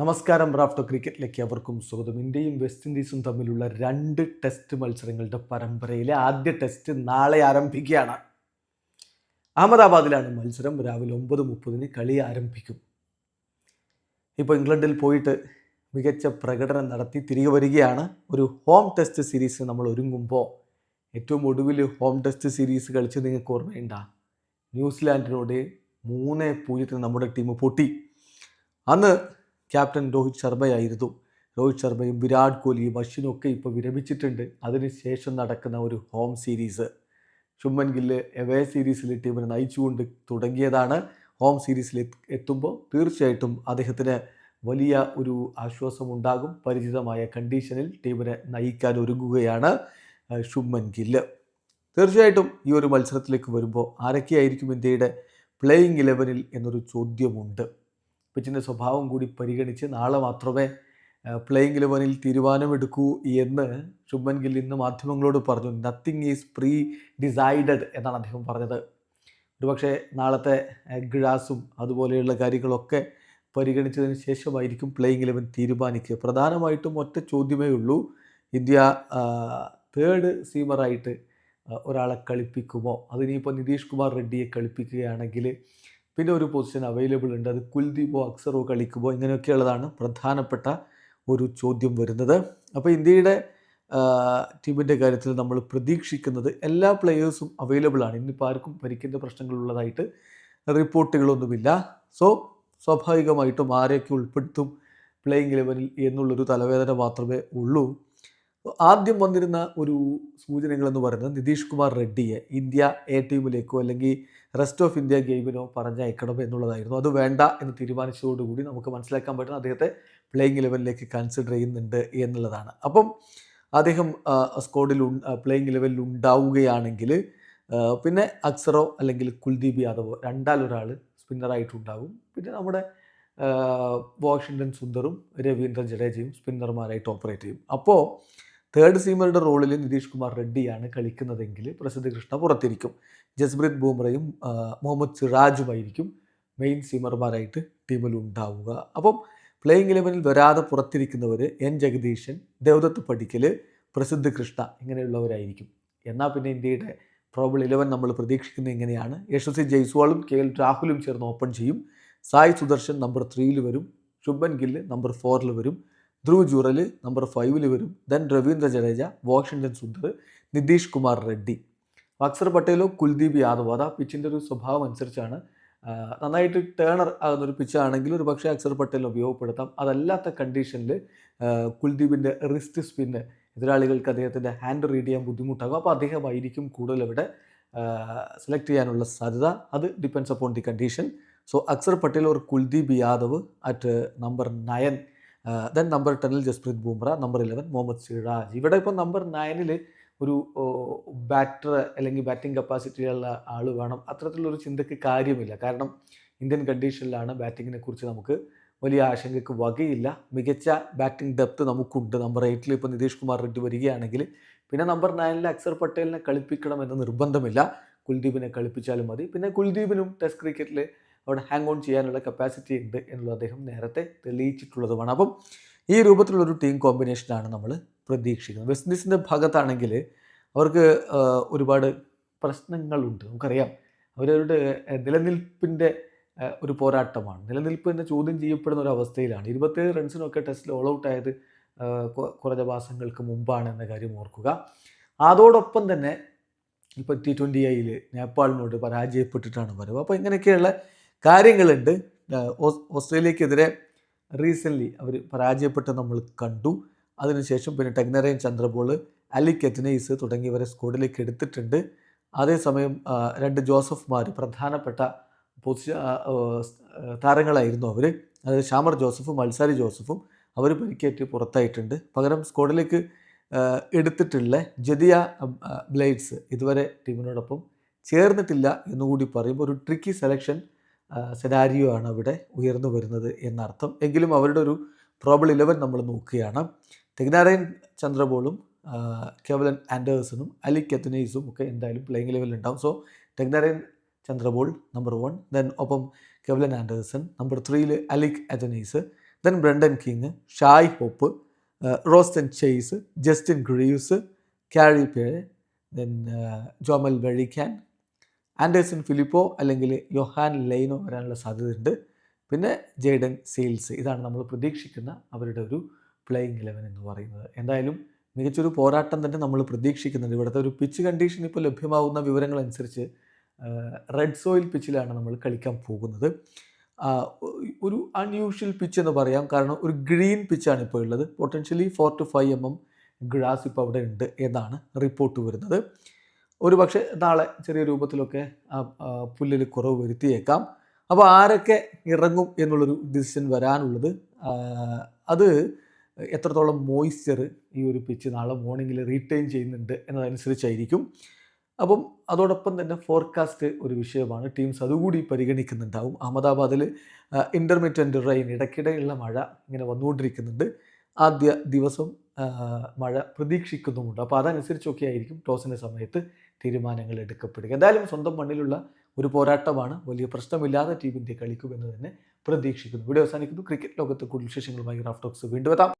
നമസ്കാരം റാഫ്റ്റോ ക്രിക്കറ്റിലേക്ക് അവർക്കും സ്വാഗതം. ഇന്ത്യയും വെസ്റ്റ് ഇൻഡീസും തമ്മിലുള്ള രണ്ട് ടെസ്റ്റ് മത്സരങ്ങളുടെ പരമ്പരയിലെ ആദ്യ ടെസ്റ്റ് നാളെ ആരംഭിക്കുകയാണ്. അഹമ്മദാബാദിലാണ് മത്സരം. രാവിലെ ഒമ്പത് മുപ്പതിന് കളി ആരംഭിക്കും. ഇപ്പോൾ ഇംഗ്ലണ്ടിൽ പോയിട്ട് മികച്ച പ്രകടനം നടത്തി തിരികെ വരികയാണ്. ഒരു ഹോം ടെസ്റ്റ് സീരീസ് നമ്മൾ ഒരുങ്ങുമ്പോൾ ഏറ്റവും ഒടുവിൽ ഹോം ടെസ്റ്റ് സീരീസ് കളിച്ച് നിങ്ങൾക്ക് ഓർമ്മയുണ്ട? ന്യൂസിലാൻഡിനോട് മൂന്ന് പൂജ്യത്തിന് നമ്മുടെ ടീം പൊട്ടി. അന്ന് ക്യാപ്റ്റൻ രോഹിത് ശർമ്മയായിരുന്നു. രോഹിത് ശർമ്മയും വിരാട് കോഹ്ലിയും അശ്വിനും ഒക്കെ ഇപ്പോൾ വിരമിച്ചിട്ടുണ്ട്. അതിനുശേഷം നടക്കുന്ന ഒരു home series. Shubman Gill away സീരീസിലെ ടീമിനെ നയിച്ചുകൊണ്ട് തുടങ്ങിയതാണ്. ഹോം സീരീസിൽ എത്തുമ്പോൾ തീർച്ചയായിട്ടും അദ്ദേഹത്തിന് വലിയ ഒരു ആശ്വാസമുണ്ടാകും. പരിചിതമായ കണ്ടീഷനിൽ ടീമിനെ നയിക്കാൻ ഒരുങ്ങുകയാണ് ഏഹ്, ഗില്ല്. തീർച്ചയായിട്ടും ഈ ഒരു മത്സരത്തിലേക്ക് വരുമ്പോൾ ആരൊക്കെയായിരിക്കും ഇന്ത്യയുടെ പ്ലേയിങ് ഇലവനിൽ എന്നൊരു ചോദ്യമുണ്ട്. പിച്ചിന്റെ സ്വഭാവം കൂടി പരിഗണിച്ച് നാളെ മാത്രമേ പ്ലേയിങ് ഇലവനിൽ തീരുമാനമെടുക്കൂ എന്ന് ശുഭൻ ഗിൽ ഇന്ന് മാധ്യമങ്ങളോട് പറഞ്ഞു. നത്തിങ് ഈസ് പ്രീ ഡിസൈഡഡ് എന്നാണ് അദ്ദേഹം പറഞ്ഞത്. ഒരുപക്ഷെ നാളത്തെ ഗ്ലാസും അതുപോലെയുള്ള കാര്യങ്ങളൊക്കെ പരിഗണിച്ചതിന് ശേഷമായിരിക്കും പ്ലേയിങ് ഇലവൻ തീരുമാനിക്കുക. പ്രധാനമായിട്ടും ഒറ്റ ചോദ്യമേ ഉള്ളൂ. ഇന്ത്യ തേർഡ് സീമറായിട്ട് ഒരാളെ കളിപ്പിക്കുമോ? അതിനിപ്പോൾ നിതീഷ് കുമാർ റെഡ്ഡിയെ കളിപ്പിക്കുകയാണെങ്കിൽ പിന്നെ ഒരു പൊസിഷൻ അവൈലബിൾ ഉണ്ട്. അത് കുൽദീപോ അക്സറോ കളിക്കുമോ ഇങ്ങനെയൊക്കെയുള്ളതാണ് പ്രധാനപ്പെട്ട ഒരു ചോദ്യം വരുന്നത്. അപ്പോൾ ഇന്ത്യയുടെ ടീമിന്റെ കാര്യത്തിൽ നമ്മൾ പ്രതീക്ഷിക്കുന്നത് എല്ലാ പ്ലെയേഴ്സും അവൈലബിൾ ആണ്. ഇന്നിപ്പോൾ ആർക്കും പരിക്കിന്റെ പ്രശ്നങ്ങളുള്ളതായിട്ട് റിപ്പോർട്ടുകളൊന്നുമില്ല. സോ സ്വാഭാവികമായിട്ടും ആരെയൊക്കെ ഉൾപ്പെടുത്തും പ്ലേയിങ് ഇലവനിൽ എന്നുള്ളൊരു തലവേദന മാത്രമേ ഉള്ളൂ. ആദ്യം വന്നിരുന്ന ഒരു സൂചനകളെന്ന് പറയുന്നത് നിതീഷ് കുമാർ റെഡ്ഡിയെ ഇന്ത്യ എ ടീമിലേക്കോ അല്ലെങ്കിൽ റെസ്റ്റ് ഓഫ് ഇന്ത്യ ഗെയിമിനോ പറഞ്ഞയക്കണം എന്നുള്ളതായിരുന്നു. അത് വേണ്ട എന്ന് തീരുമാനിച്ചതോടുകൂടി നമുക്ക് മനസ്സിലാക്കാൻ പറ്റുന്ന അദ്ദേഹത്തെ പ്ലേയിങ് ലെവലിലേക്ക് കൺസിഡർ ചെയ്യുന്നുണ്ട് എന്നുള്ളതാണ്. അപ്പം അദ്ദേഹം സ്ക്വാഡിൽ പ്ലേയിങ് ലെവലിൽ ഉണ്ടാവുകയാണെങ്കിൽ പിന്നെ അക്സറോ അല്ലെങ്കിൽ കുൽദീപ് യാദവോ രണ്ടാലൊരാൾ സ്പിന്നറായിട്ടുണ്ടാകും പിന്നെ നമ്മുടെ വാഷിങ്ടൺ സുന്ദറും രവീന്ദ്ര ജഡേജയും സ്പിന്നർമാരായിട്ട് ഓപ്പറേറ്റ് ചെയ്യും. അപ്പോൾ തേർഡ് സീമറുടെ റോളിൽ നിതീഷ് കുമാർ റെഡ്ഡിയാണ് കളിക്കുന്നതെങ്കിൽ പ്രസിദ്ധ കൃഷ്ണ പുറത്തിരിക്കും. ജസ്പ്രീത് മുഹമ്മദ് മുഹമ്മദ് സിറാജുമായിരിക്കും മെയിൻ സീമർമാരായിട്ട് ടീമിൽ ഉണ്ടാവുക. അപ്പം പ്ലേയിങ് ഇലവനിൽ വരാതെ പുറത്തിരിക്കുന്നവർ എൻ ജഗദീശൻ ദേവദത്ത് പടിക്കൽ പ്രസിദ്ധ കൃഷ്ണ ഇങ്ങനെയുള്ളവരായിരിക്കും. എന്നാൽ പിന്നെ ഇന്ത്യയുടെ പ്രോബിൾ ഇലവൻ നമ്മൾ പ്രതീക്ഷിക്കുന്നത് എങ്ങനെയാണ് യശസ്വി ജയ്സ്വാളും കെ എൽ രാഹുലും ചേർന്ന് ഓപ്പൺ ചെയ്യും. സായ് സുദർശൻ നമ്പർ ത്രീയിൽ വരും. ശുഭൻ ഗില്ല് നമ്പർ ഫോറിൽ വരും. ധ്രുവ് ജുറൽ നമ്പർ ഫൈവിൽ വരും. Then Ravindra Jadeja Washington Sundar Nitish Kumar Reddy. അക്സർ പട്ടേലോ കുൽദീപ് യാദവോ. ആ പിച്ചിന്റെ ഒരു സ്വഭാവം അനുസരിച്ചാണ് നന്നായിട്ട് ടേണർ ആകുന്ന ഒരു പിച്ചാണെങ്കിൽ ഒരു പക്ഷേ അക്സർ പട്ടേലിനെ ഉപയോഗപ്പെടുത്താം. അതല്ലാത്ത കണ്ടീഷനിൽ കുൽദീപിന്റെ റിസ്റ്റ് സ്പിന്ന് എതിരാളികൾക്ക് അദ്ദേഹത്തിന്റെ ഹാൻഡ് റീഡ് ചെയ്യാൻ ബുദ്ധിമുട്ടാകും. അപ്പോൾ അദ്ദേഹമായിരിക്കും കൂടുതൽ ഇവിടെ സെലക്ട് ചെയ്യാനുള്ള സാധ്യത. അത് depends upon the condition so Axar Patel or Kuldeep Yadav at number nine then number ടെന്നിൽ Jasprit Bumrah number eleven Mohammed Siraj. ഇവിടെ ഇപ്പോൾ നമ്പർ നയനിൽ ഒരു ബാറ്റർ അല്ലെങ്കിൽ ബാറ്റിംഗ് കപ്പാസിറ്റിയുള്ള ആൾ വേണം. അത്തരത്തിലുള്ളൊരു ചിന്തയ്ക്ക് കാര്യമില്ല. കാരണം ഇന്ത്യൻ കണ്ടീഷനിലാണ് ബാറ്റിങ്ങിനെ കുറിച്ച് നമുക്ക് വലിയ ആശങ്കയ്ക്ക് വകയില്ല. മികച്ച ബാറ്റിംഗ് ഡെപ്ത് നമുക്കുണ്ട്. നമ്പർ എയ്റ്റിൽ ഇപ്പോൾ നിതീഷ് കുമാർ റെഡ്ഡി വരികയാണെങ്കിൽ പിന്നെ നമ്പർ നയനിൽ അക്സർ പട്ടേലിനെ കളിപ്പിക്കണമെന്ന് നിർബന്ധമില്ല. കുൽദീപിനെ കളിപ്പിച്ചാലും മതി. പിന്നെ കുൽദീപിനും ടെസ്റ്റ് ക്രിക്കറ്റിൽ അവിടെ ഹാങ് ഓൺ ചെയ്യാനുള്ള കപ്പാസിറ്റി ഉണ്ട് എന്നുള്ളത് അദ്ദേഹം നേരത്തെ തെളിയിച്ചിട്ടുള്ളതുമാണ്. അപ്പം ഈ രൂപത്തിലുള്ളൊരു ടീം കോമ്പിനേഷനാണ് നമ്മൾ പ്രതീക്ഷിക്കുന്നത്. വെസ്റ്റ് ഇൻഡീസിന്റെ ഭാഗത്താണെങ്കിൽ അവർക്ക് ഒരുപാട് പ്രശ്നങ്ങളുണ്ട്. നമുക്കറിയാം. അവരവരുടെ നിലനിൽപ്പിന്റെ ഒരു പോരാട്ടമാണ്. നിലനിൽപ്പ് തന്നെ ചോദ്യം ചെയ്യപ്പെടുന്ന ഒരു അവസ്ഥയിലാണ്. ഇരുപത്തേഴ് റൺസിനൊക്കെ ടെസ്റ്റിൽ ഓൾ ഔട്ട് ആയത് കുറഞ്ഞ മാസങ്ങൾക്ക് മുമ്പാണ് എന്ന കാര്യം ഓർക്കുക. അതോടൊപ്പം തന്നെ ഇപ്പോൾ ടി ട്വന്റി ഐയിൽ നേപ്പാളിനോട് പരാജയപ്പെട്ടിട്ടാണ് വരവ്. അപ്പോൾ ഇങ്ങനെയൊക്കെയുള്ള കാര്യങ്ങളുണ്ട്. ഓസ്ട്രേലിയക്കെതിരെ റീസെന്റ്ലി അവർ പരാജയപ്പെട്ട് നമ്മൾ കണ്ടു. അതിനുശേഷം പിന്നെ ടെഗ്നറേൻ ചന്ദ്രബോൾ അലി കെറ്റനൈസ് തുടങ്ങിയവരെ സ്കോഡിലേക്ക് എടുത്തിട്ടുണ്ട്. അതേസമയം രണ്ട് ജോസഫ്മാർ പ്രധാനപ്പെട്ട പൊസിഷൻ താരങ്ങളായിരുന്നു അവർ അതായത് ഷാമർ ജോസഫും മത്സാരി ജോസഫും അവർ പരിക്കേറ്റ് പുറത്തായിട്ടുണ്ട്. പകരം സ്കോഡിലേക്ക് എടുത്തിട്ടുള്ള ജദിയ ബ്ലേഡ്സ് ഇതുവരെ ടീമിനോടൊപ്പം ചേർന്നിട്ടില്ല എന്നുകൂടി പറയുമ്പോൾ ഒരു ട്രിക്കി സെലക്ഷൻ സെനാരിയോ ആണ് അവിടെ ഉയർന്നു വരുന്നത് എന്നർത്ഥം. എങ്കിലും അവരുടെ ഒരു പ്രോബിൾ ഇലവൻ നമ്മൾ നോക്കുകയാണ്. ടെഗ്നാരയൻ ചന്ദ്രബോളും കേവലൻ ആൻഡേഴ്സണും അലി കെത്തനീസും ഒക്കെ എന്തായാലും പ്ലേയിങ് ലെവലിൽ ഉണ്ടാവും. So Tagenarine Chanderpaul number one then ഒപ്പം കെവലൻ ആൻഡേഴ്സൺ നമ്പർ ത്രീയിൽ Alick Athanaze then Brandon King Shai Hope Roston Chase Justin Greaves carry പേ ദെൻ ജോമൽ വെഴിക്കാൻ ആൻഡേഴ്സൺ ഫിലിപ്പോ അല്ലെങ്കിൽ യൊഹാൻ ലൈനോ വരാനുള്ള സാധ്യതയുണ്ട്. പിന്നെ ജെയ്ഡൻ സെയിൽസ് ഇതാണ് നമ്മൾ പ്രതീക്ഷിക്കുന്ന അവരുടെ ഒരു പ്ലേയിങ് ഇലവൻ എന്ന് പറയുന്നത്. എന്തായാലും മികച്ചൊരു പോരാട്ടം തന്നെ നമ്മൾ പ്രതീക്ഷിക്കുന്നുണ്ട്. ഇവിടുത്തെ ഒരു പിച്ച് കണ്ടീഷൻ ഇപ്പോൾ ലഭ്യമാവുന്ന വിവരങ്ങൾ അനുസരിച്ച് റെഡ് സോയിൽ പിച്ചിലാണ് നമ്മൾ കളിക്കാൻ പോകുന്നത്. ഒരു അൺയൂഷ്വൽ പിച്ച് എന്ന് പറയാം. കാരണം ഒരു ഗ്രീൻ പിച്ചാണ് ഇപ്പോൾ ഉള്ളത്. Potentially four to five M M grass ഇപ്പോൾ അവിടെ ഉണ്ട് എന്നാണ് റിപ്പോർട്ട് വരുന്നത്. ഒരു പക്ഷേ നാളെ ചെറിയ രൂപത്തിലൊക്കെ പുല്ലിൽ കുറവ് വരുത്തിയേക്കാം. അപ്പോൾ ആരൊക്കെ ഇറങ്ങും എന്നുള്ളൊരു ഡിസിഷൻ വരാനുള്ളത് അത് എത്രത്തോളം മോയ്സ്ചർ ഈ ഒരു പിച്ച് നാളെ മോർണിംഗിൽ റീറ്റെയിൻ ചെയ്യുന്നുണ്ട് എന്നതനുസരിച്ചായിരിക്കും. അപ്പം അതോടൊപ്പം തന്നെ ഫോർകാസ്റ്റ് ഒരു വിഷയമാണ്. ടീംസ് അതുകൂടി പരിഗണിക്കുന്നുണ്ടാവും. അഹമ്മദാബാദിൽ ഇന്റർമീഡിയറ്റ് റെയിൻ ഇടയ്ക്കിടെയുള്ള മഴ ഇങ്ങനെ വന്നുകൊണ്ടിരിക്കുന്നുണ്ട്. ആദ്യ ദിവസം മഴ പ്രതീക്ഷിക്കുന്നുമുണ്ട്. അപ്പോൾ അതനുസരിച്ചൊക്കെ ആയിരിക്കും ടോസിന്റെ സമയത്ത് തീരുമാനങ്ങൾ എടുക്കപ്പെടുക. എന്തായാലും സ്വന്തം മണ്ണിലുള്ള ഒരു പോരാട്ടമാണ്. വലിയ പ്രശ്നമില്ലാതെ ടീം ഇന്ത്യ കളിക്കുമെന്ന് തന്നെ പ്രതീക്ഷിക്കുന്നു. വീഡിയോ അവസാനിക്കുന്നു. ക്രിക്കറ്റ് ലോകത്ത് കൂടുതൽ വിശേഷങ്ങളുമായി റാഫ് ടോക്സ് വീണ്ടും എത്താം.